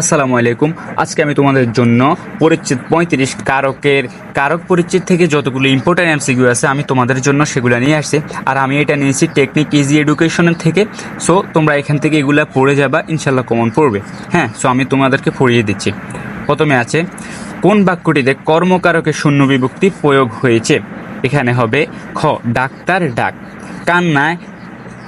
আসসালামু আলাইকুম। আজকে আমি তোমাদের জন্য পরিচ্ছেদ পঁয়ত্রিশ কারকের কারক পরিচ্ছেদ থেকে যতগুলো ইম্পর্টেন্ট এমসিকিউ আছে, আমি তোমাদের জন্য সেগুলো নিয়ে আসছি। আর আমি এটা নিয়েছি টেকনিক ইজি এডুকেশনের থেকে। সো তোমরা এখান থেকে এগুলো পড়ে যাবা ইনশাল্লাহ কমন পড়বে। হ্যাঁ সো আমি তোমাদেরকে পড়িয়ে দিচ্ছি। প্রথমে আছে, কোন বাক্যটিতে কর্মকারকের শূন্য বিভক্তি প্রয়োগ হয়েছে? এখানে হবে খ, ডাক্তার ডাক। কান্নায়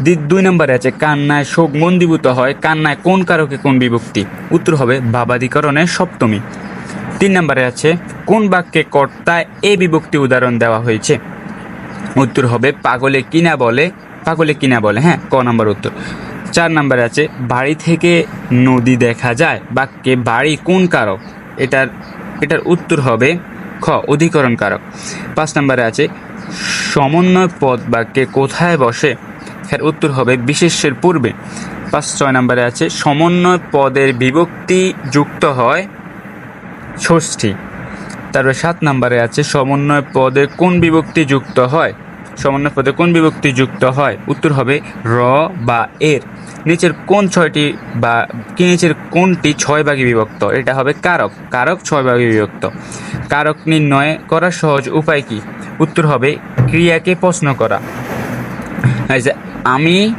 দুই নম্বরে আছে, কান্নায় শোক মন্দীভূত হয়, কান্নায় কোন কারকে কোন বিভক্তি? উত্তর হবে বাবাদিকরণের সপ্তমী। তিন নম্বরে আছে, কোন বাক্যে কর্তায় এ বিভক্তি উদাহরণ দেওয়া হয়েছে? উত্তর হবে পাগলে কিনা বলে, পাগলে কিনা বলে হ্যাঁ ক নম্বর উত্তর। চার নম্বরে আছে, বাড়ি থেকে নদী দেখা যায়, বাক্যে বাড়ি কোন কারক? এটার এটার উত্তর হবে খ, অধিকরণ কারক। পাঁচ নম্বরে আছে, সমন্বয় পদ বাক্যে কোথায় বসে? এর উত্তর হবে বিশেষ্যের পূর্বে। পাঁচ, ছয় নম্বরে আছে, সমন্বয় পদের বিভক্তি যুক্ত হয় ষষ্ঠী। তারপরে সাত নম্বরে আছে, সমন্বয় পদে কোন বিভক্তি যুক্ত হয়? সমন্বয় পদে কোন বিভক্তি যুক্ত হয়? উত্তর হবে র বা এর। নিচের কোন ছয়টি বা নিচের কোনটি ছয় ভাগে বিভক্ত? এটা হবে কারক। কারক ছয় ভাগে বিভক্ত। কারক নির্ণয় করার সহজ উপায় কি? উত্তর হবে ক্রিয়াকে প্রশ্ন করা। যে আমি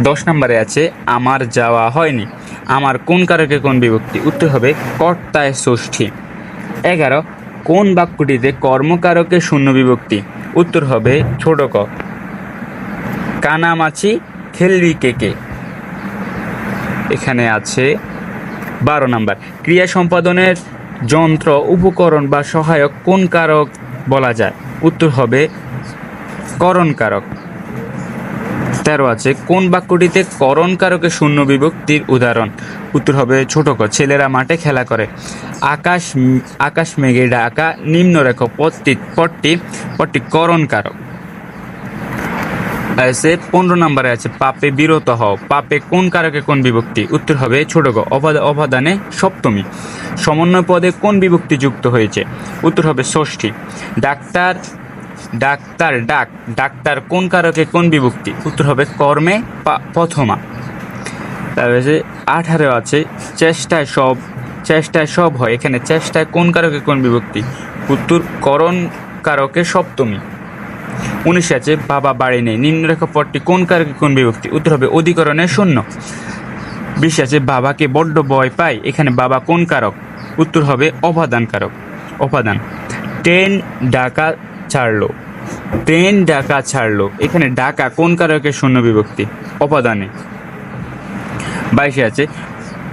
দশ নম্বরে আছে, আমার যাওয়া হয়নি। আমার কোন কারকে কোন বিভক্তি? উত্তর হবে কর্তায় ষষ্ঠী। এগারো, কোন বাক্যটিতে কর্মকারকে শূন্য বিভক্তি? উত্তর হবে ছোট ক। কানামাছি খেলবি কে কে? এখানে আছে বারো নাম্বার। ক্রিয়া সম্পাদনের যন্ত্র, উপকরণ বা সহায়ক কোন কারক বলা যায়? উত্তর হবে করণ কারক। তেরো আছে, কোন বাক্যটিতে করণ কারকে শূন্য বিভক্তির উদাহরণ? উত্তর হবে ছোট ক, ছেলেরা মাঠে খেলা করে। আকাশ আকাশ মেঘে ডাকা, নিম্নরেখ পদটি পদটি পদটি করণ কারক আছে, পনেরো নম্বরে আছে, পাপে বিরত হও। পাপে কোন কারকে কোন বিভক্তি? উত্তর হবে ছোট গ অবাদ অবাদানে সপ্তমী। সমন্বয় পদে কোন বিভক্তি যুক্ত হয়েছে? উত্তর হবে ষষ্ঠী। ডাক্তার ডাক্তার, ডাক, ডাক্তার কোন কারকে কোন বিভক্তি? উত্তর হবে কর্মে প্রথমা। তারপরে আঠারো আছে, চেষ্টায় সব চেষ্টায় সব হয়। এখানে চেষ্টায় কোন কারকে কোন বিভক্তি? উত্তর করণ কারকে সপ্তমী। উনিশ আছে, বাবা বাড়ি নেই। নিম্নরেখা পদটি কোন কারকে কোন বিভক্তি? উত্তর হবে অধিকরণের শূন্য। বিশ আছে, বাবাকে বড্ড ভয় পায়। এখানে বাবা কোন কারক? উত্তর হবে অপাদান কারক। অপাদান ট্রেন ডাকা ছাড়লো। ট্রেন ডাকা ছাড়লো। এখানে ডাকা কোন কারকের শূন্য বিভক্তি? অপাদানে। বাইশে আছে